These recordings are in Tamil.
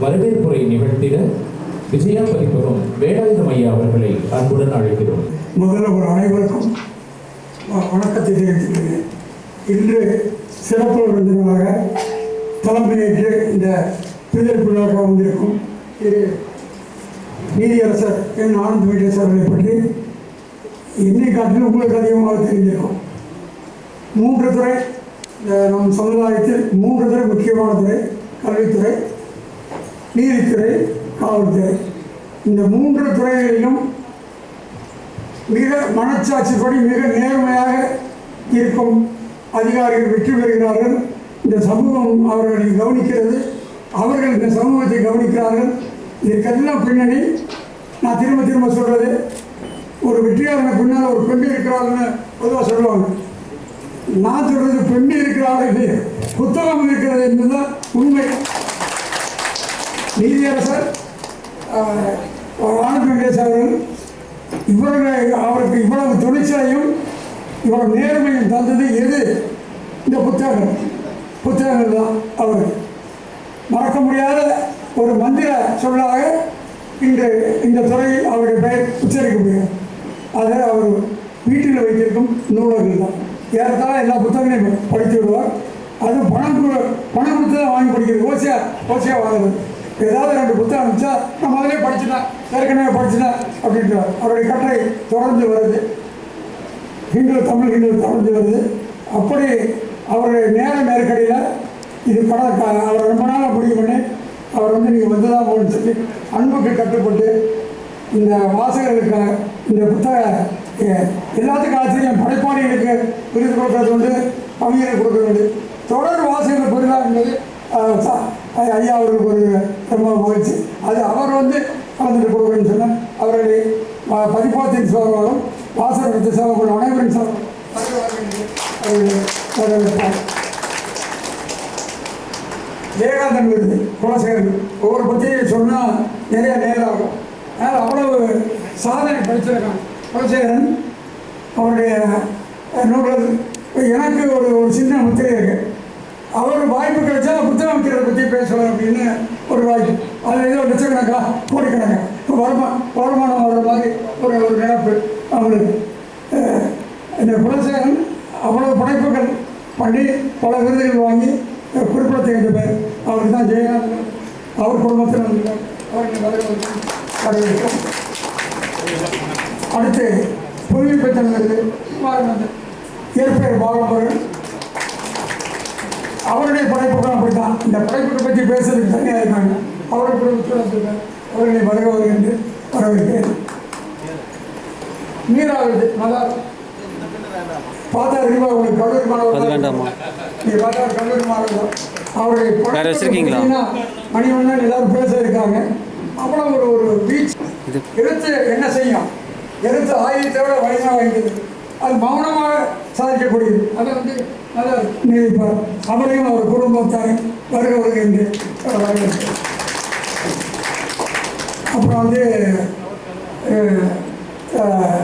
வரவேற்புரை நிகழ்த்திட விஜயா பதிப்பகம் வேலாயுதம் ஐயா அவர்களை அன்புடன் அழைக்கிறோம். முதல்ல ஒரு அனைவருக்கும் வணக்கத்தை தெரிவித்துக்கிறேன் இன்று சிறப்பு விருந்தினராக தலைமையேற்று இந்த பிரிதல் விழாவாக வந்திருக்கும் திரு நீதியரசர் என் ஆனந்த் வெங்கடேஷ் அவர்களை பற்றி என்னை காட்டிலும் உங்களுக்கு அதிகமாக தெரிஞ்சிருக்கும் மூன்று துறை இந்த நம் சமுதாயத்தில் மூன்று துறை முக்கியமான துறை கல்வித்துறை நீதித்துறை காவல்துறை. இந்த மூன்று துறைகளிலும் மிக மனச்சாட்சிப்படி மிக நேர்மையாக இருக்கும் அதிகாரிகள் வெற்றி பெறுகிறார்கள். இந்த சமூகம் அவர்களை கவனிக்கிறது. அவர்கள் இந்த சமூகத்தை கவனிக்கிறார்கள். இதற்கெல்லாம் பின்னணி நான் திரும்ப திரும்ப சொல்கிறது ஒரு வெற்றியாளர் பின்னால் ஒரு பெண் இருக்கிறாள்னு பொதுவாக சொல்லுவாங்க. நான் சொல்கிறது பெண் இருக்கிறார்கள் புத்தகம் இருக்கிறது என்பதுதான் உண்மை. நீதியரசர் ஆஹ், அவர்கள் இவர்கள் அவருக்கு இவ்வளவு துணிச்சலையும் இவ்வளவு நேர்மையும் தந்தது எது? இந்த புத்தகங்கள். புத்தகங்கள் தான் அவருக்கு மறக்க முடியாத ஒரு மந்திர சொல்லாக இன்று இந்த துறையில் அவருடைய பெயர் உச்சரிக்க முடியும் அதை அவர் வீட்டில் வைத்திருக்கும் நூலகங்கள் தான். ஏறத்தாழ எல்லா புத்தகங்களையும் படித்து விடுவார் அது பணம் பணம் கொடுத்து தான் வாங்கி படிக்கிறது. ஓசியா ஓசியா வாங்குறது. ஏதாவது ரெண்டு புத்தகம் அனுப்பிச்சா நான் முதலே படிச்சுட்டேன் ஏற்கனவே படிச்சுட்டேன் அப்படின்ற அவருடைய கட்டுரை தொடர்ந்து வருது. ஹிந்து தமிழ் ஹிந்து தொடர்ந்து வருது. அப்படி அவருடைய நேர நெருக்கடியில் இது பட அவர் ரொம்ப நாளாக முடிவு பண்ணி அவர் வந்து நீங்கள் வந்து தான் போகணும்னு சொல்லி அன்புக்கு கட்டுப்பட்டு இந்த வாசகர்களுக்கு இந்த புத்தக எல்லாத்துக்கும் ஆச்சரியம். படைப்பாளிகளுக்கு விருது கொடுக்கறது உண்டு கவிஞருக்கு கொடுக்கறது உண்டு. தொடர் வாசகர்கள் பெறுதா என்பது அது ஐயா அவர்களுக்கு ஒரு ரொம்ப மகிழ்ச்சி அது அவர் வந்து கலந்துட்டு கொடுக்குறேன்னு சொன்னால் அவர்களை பதிப்பாத்தின் பதிப்பகத்தின் சார்பாகவும் வாசகத்தின் சார்பாக அனைவரின் சார்பாக ஜெயகாந்தன் விருது குலசேகரன் ஒவ்வொரு பத்திரிகை சொன்னால் நிறைய நேரம் ஆகும் அதனால் அவ்வளவு சாதனை படிச்சிருக்கான் குலசேகரன் அவருடைய நூல்கள் எனக்கு ஒரு ஒரு சின்ன முத்திரை இருக்குது அவர் வாய்ப்பு கிடைச்சா புத்தகம் வைக்கிறத பற்றி பேசுவார் அப்படின்னு ஒரு வாய்ப்பு. அதில் ஏதோ லட்சக்கணக்கா கோடிக்கணக்கா. வருமா வருமானம் வர்ற மாதிரி ஒரு ஒரு நினைப்பு அவங்களுக்கு. இந்த குலசேகரன் அவ்வளோ படைப்புகள் பண்ணி பல விருதுகள் வாங்கி அஹ், குறிப்பிடத்தகுந்த பேர். அவருக்கு தான் ஜெயகாந்தன் அவர் குடும்பத்தில் வந்திருக்கார் அவருக்கு அடுத்து புதுமை பெற்ற இயற்பெயர் பாலபுரன் அவருடைய படைப்புகள் அப்படித்தான் இந்த படைப்புகளை பற்றி பேசுறதுக்கு தனியாக இருக்காங்க. அவருடைய அவர்களை வருகவர் என்று வரவேற்கிறேன். நீராவிது மதார் பார்த்தா தெரியுமா உங்களுக்கு? கல்லூரி மாணவர் அது வேண்டாமா? நீங்க பார்த்தா கல்லூரி மாணவர் அவருடைய? பார்த்தீங்கன்னா, மணிவண்ணன் எல்லாரும் பேச இருக்காங்க. அவ்வளோ ஒரு ஒரு பீச் எழுத்து என்ன செய்யும்? எழுத்து ஆயுதத்தை விட வலிமை வாய்ந்தது. அது மௌனமாக சாதிக்கக்கூடியது. அதை வந்து நல்லா நீதிப்பார் அவரையும் அவர் குடும்பத்தாரையும் வருக வருக என்று அப்புறம் வந்து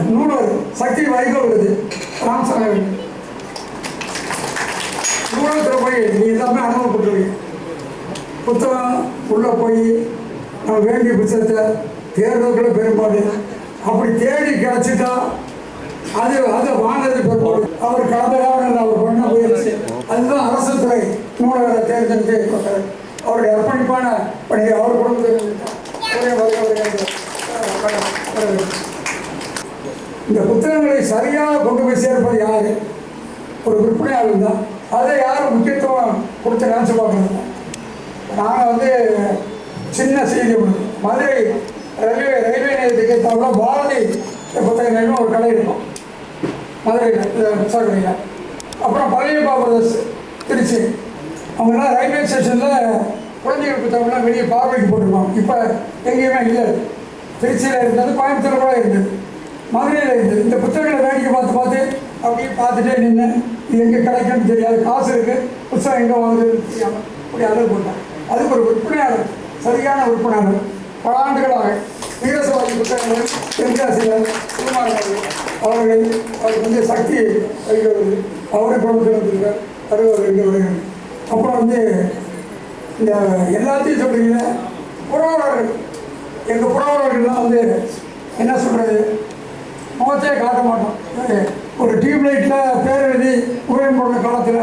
நூலர் சக்தி வைகோ விருது. ராமசாமி நூலகத்தில் போய் நீ எல்லாமே அனுபவப்பட்டிருக்கீங்க புத்தகம் உள்ளே போய் நம்ம வேண்டிய புத்தகத்தை தேர்தல்களை பெரும்பாடு அப்படி தேடி கிடச்சிட்டா அது அதை வாங்கினது பெரும்பாடு அவர் கடந்த காலங்களில் அவர் பண்ண முயற்சி. அதுதான் அரசு துறை நூலகரை தேர்ந்தெடுத்து அவருடைய அர்ப்பணிப்பான பணியை அவர் குடும்பத்தில் இந்த புத்தகங்களை சரியாக கொண்டு போய் சேர்ப்பது யாரு? ஒரு விற்பனையாளர் தான் அதை யாரும் முக்கியத்துவம் கொடுத்து நினச்சி பார்க்கணும்? நாங்கள் வந்து சின்ன செய்தி ஒன்று மதுரை ரயில்வே ரயில்வே நிலையத்துக்கு தவிர பாரதி புத்தகங்கள்னு ஒரு கடை இருக்கும். மதுரை புத்தக அப்புறம் பழையப்பா பிரதர்ஸ் திருச்சி. அவங்கெல்லாம் ரயில்வே ஸ்டேஷனில் குழந்தைகள் புத்தகம்லாம் வெளியே பார்வைக்கு போட்டிருப்பாங்க. இப்போ எங்கேயுமே இல்லை. திருச்சியில் இருந்தது கோயம்புத்தூர் கூட இருந்தது. மதுரையில் இருந்தது. இந்த புத்தகங்களை வேடிக்கை பார்த்து பார்த்து அப்படியே பார்த்துட்டே நின்று இது எங்கே கிடைக்கும்னு தெரியாது காசு இருக்குது புத்தகம் எங்கே வாங்குது தெரியாமல் அப்படி அளவு போட்டேன் அதுக்கு ஒரு விற்பனையாளர் சரியான விற்பனையாளர் பல ஆண்டுகளாக வீரசவாதி புத்தகங்கள் தென்காசியில் சுகுமாரன் அவர்களை அவருக்கு வந்து சக்தி அளிக்கிறது அவரை கொடுக்கிறது அறுபது இருக்கிறது அப்புறம் வந்து இந்த எல்லாத்தையும் சொல்கிறீங்க புறவர்கள் எங்கள் புறவர்கள்லாம் வந்து என்ன சொல்கிறது முகத்தையே காட்ட மாட்டோம். ஒரு டியூப்லைட்டில் பேர் எழுதி ஊழியம் போடுற காலத்தில்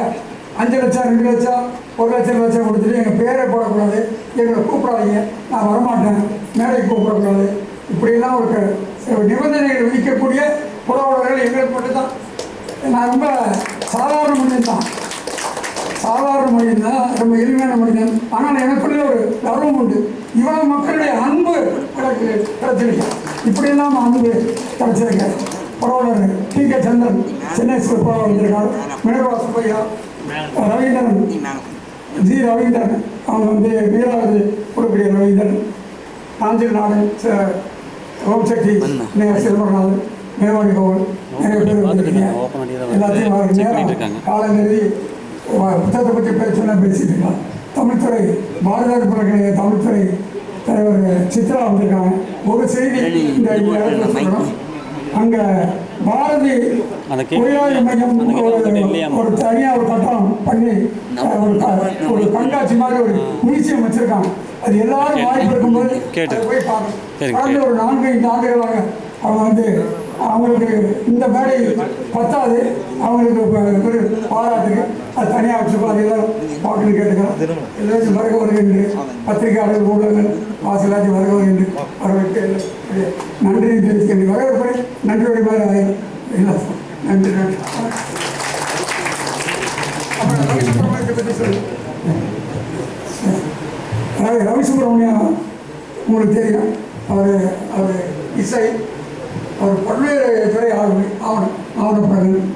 அஞ்சு லட்சம் ரெண்டு லட்சம் ஒரு லட்சம் லட்சம் கொடுத்துட்டு எங்கள் பேரை போடக்கூடாது. எங்களை கூப்பிடாதீங்க. நான் வரமாட்டேன். மேடைக்கு கூப்பிடக்கூடாது. இப்படியெல்லாம் ஒரு நிபந்தனைகள் விதிக்கக்கூடிய புறவலர்கள் எங்களுக்கு மட்டும்தான் நான் ரொம்ப சாதாரண மனிதன் தான். சாதாரண மனிதன் தான் ரொம்ப எளிமையான மனிதன். ஆனால் எனக்குள்ளே ஒரு கர்வம் உண்டு. இவ்வளவு மக்களுடைய அன்பு எனக்கு கிடைச்சிருக்கு. இப்படியெல்லாம் அன்பு கிடைச்சிருக்கு. புறவலர் டி. கே. சந்திரன் சென்னை சிறப்பாக வந்திருக்கார். Minerva Subbaiah Ravindran G. Ravindran. அவங்க வந்து வீராவது கொடுக்கக்கூடிய ரவீந்திரன். நாஞ்சில் நாடன் ஓம் சக்தி சிதம்பரநாதன். மேவாடி கோவில் நிறைய பேர் எல்லாத்தையும் அவருக்கு நேரம் வ- புத்தகத்தை பற்றி பேசணும்னா பேசிட்டு இருக்கலாம் தமிழ்துறை பாரதியார் பிறகு தமிழ்துறை தலைவர் சித்ரா வந்திருக்காங்க. ஒரு செய்தி இந்த சொல்லணும் அங்கே பாரதி பொறியாளர் மையம் ஒரு தனியாக ஒரு கட்டணம் பண்ணி ஒரு ஒரு கண்காட்சி மாதிரி ஒரு மியூசியம் வச்சிருக்காங்க. அது எல்லாரும் வாய்ப்பு இருக்கும்போது போய் பார்க்கணும். கடந்த ஒரு நான்கு ஐந்து ஆண்டுகளாக அவங்க வந்து அவங்களுக்கு இந்த மாதிரி பத்தாது. அவங்களுக்கு ஒரு பாராட்டுக்கு அது தனியாக வச்சுருக்கோம் அது எல்லாம் பார்க்கணும் கேட்டுக்கிறோம் எல்லாத்தையும் வருக வருகின்ற பத்திரிகையாளர்கள் ஊடகங்கள் வாசலாச்சும் வருக வருகின்ற வரவேற்க நன்றி தெரிவித்து வரவேற்பு நன்றி வழிபாடு ஆயிரம். நன்றி நன்றி. அப்புறம் ரவி சுப்பிரமணியம் உங்களுக்கு தெரியும். அவர் அவர் இசை அவர் பல்வேறு துறை ஆவண ஆவணம் ஆவணப்படங்கள்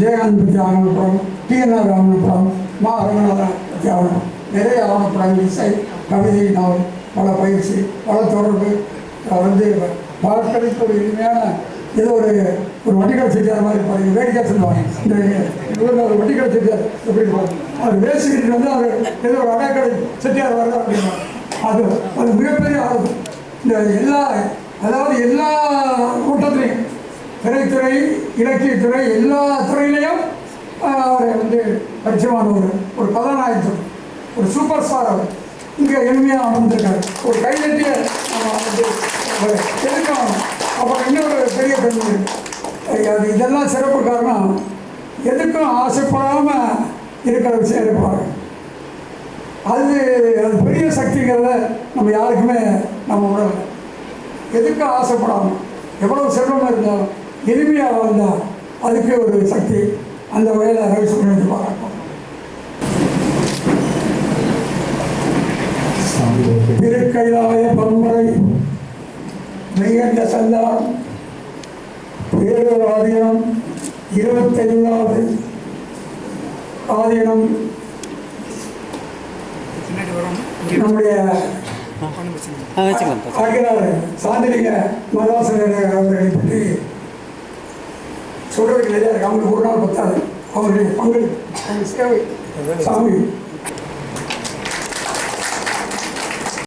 ஜெயகாந்த் பற்றி ஆவணப்படம் டிஎன்ஆர் ஆவணப்படம் மா. ரங்கநாதன் பற்றி ஆவணம் நிறைய ஆவணப்படங்கள் இசை கவிதை நாவல் பல பயிற்சி பல தொடர்பு வந்து பார்க்கறதுக்கு ஒரு இனிமையான ஏதோ ஒரு ஒரு வண்டிகடை செஞ்சார் மாதிரி பாருங்க வேடிக்கை சொல்லுவாங்க. இந்த இவங்க ஒரு வண்டிகடை செட்டியார் எப்படி இருப்பாரு? அவர் வேசிக்கிட்டு வந்து அவர் ஏதோ ஒரு அடைக்கடை செட்டியார் வர்றாரு அப்படின்னா அது அது மிகப்பெரிய ஆர்வம். இந்த எல்லா அதாவது எல்லா கூட்டத்திலையும் திரைத்துறை இலக்கியத்துறை எல்லா துறையிலையும் அவரை அவர் வந்து பரிச்சயமான ஒரு ஒரு கதாநாயகன் ஒரு சூப்பர் ஸ்டார் அவர். இங்கே எளிமையாக அமர்ந்திருக்காரு. ஒரு கைதட்டிய நம்ம அப்புறம் இன்னொரு பெரிய பெண்மணி. அது இதெல்லாம் சிறப்பு காரணம் எதுக்கும் ஆசைப்படாமல் இருக்கிற விஷயம் இருப்பாங்க அது அது பெரிய சக்திங்கிறத நம்ம யாருக்குமே நம்ம உணரல. எதுக்கு ஆசைப்படாமல் எவ்வளோ செல்வம் இருந்தாலும் எளிமையாக வாழ்ந்தால் அதுக்கு ஒரு சக்தி. அந்த வகையில் ரவிசுப்ரமணியத்தை பாராட்டும் திருக்கைலாய பன்முறை மெய்யண்ட சந்தானம் பேரூர் ஆதீனம் இருபத்தைந்தாவது ஆதீனம். நம்முடைய ஆகிறார் சாந்திரிக மதாசனர் அவர்களை பற்றி சொல்றதுக்கு நிறையா இருக்கு அவங்களுக்கு ஒரு நாள் பத்தாது அவருடைய பங்கு சேவை சாமி